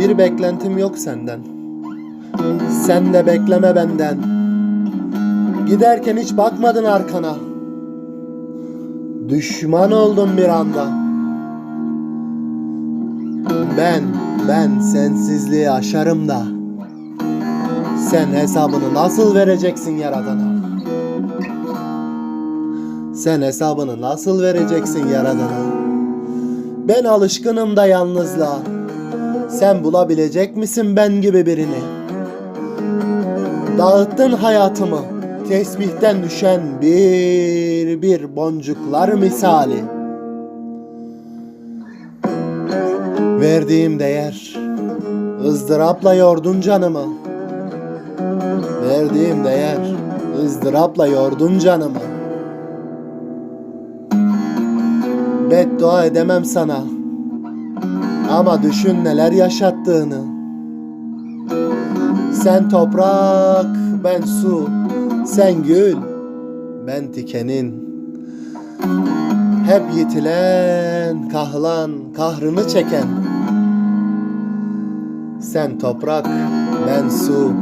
Bir beklentim yok senden. Sen de bekleme benden. Giderken hiç bakmadın arkana. Düşman oldum bir anda. Ben, ben sensizliği aşarım da. Sen hesabını nasıl vereceksin yaradana? Sen hesabını nasıl vereceksin yaradana? Ben alışkınım da yalnızlığa. Sen bulabilecek misin ben gibi birini? Dağıttın hayatımı. Tesbihten düşen bir bir boncuklar misali. Verdiğim değer ızdırapla yordun canımı. Verdiğim değer ızdırapla yordun canımı. Beddua edemem sana. Ama düşün neler yaşattığını. Sen toprak, ben su. Sen gül, ben tikenin. Hep yitilen, kahlan, kahrını çeken. Sen toprak, ben su.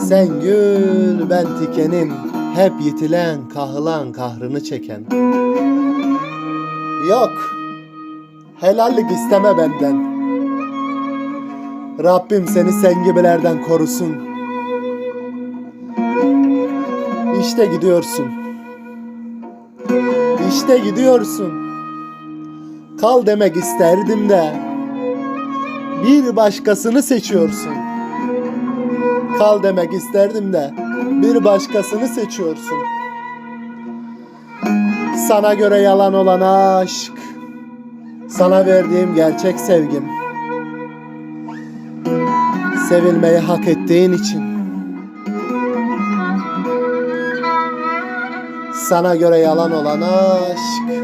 Sen gül, ben tikenin. Hep yitilen, kahlan, kahrını çeken. Yok. Helallik isteme benden. Rabbim seni sen gibilerden korusun. İşte gidiyorsun. İşte gidiyorsun. Kal demek isterdim de bir başkasını seçiyorsun. Kal demek isterdim de bir başkasını seçiyorsun. Sana göre yalan olan aşk. Sana verdiğim gerçek sevgim. Sevilmeyi hak ettiğin için. Sana göre yalan olan aşk.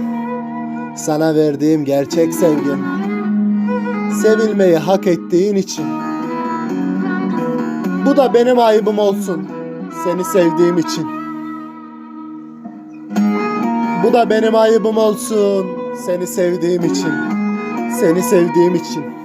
Sana verdiğim gerçek sevgim. Sevilmeyi hak ettiğin için. Bu da benim ayıbım olsun. Seni sevdiğim için. Bu da benim ayıbım olsun. Seni sevdiğim için. Seni sevdiğim için.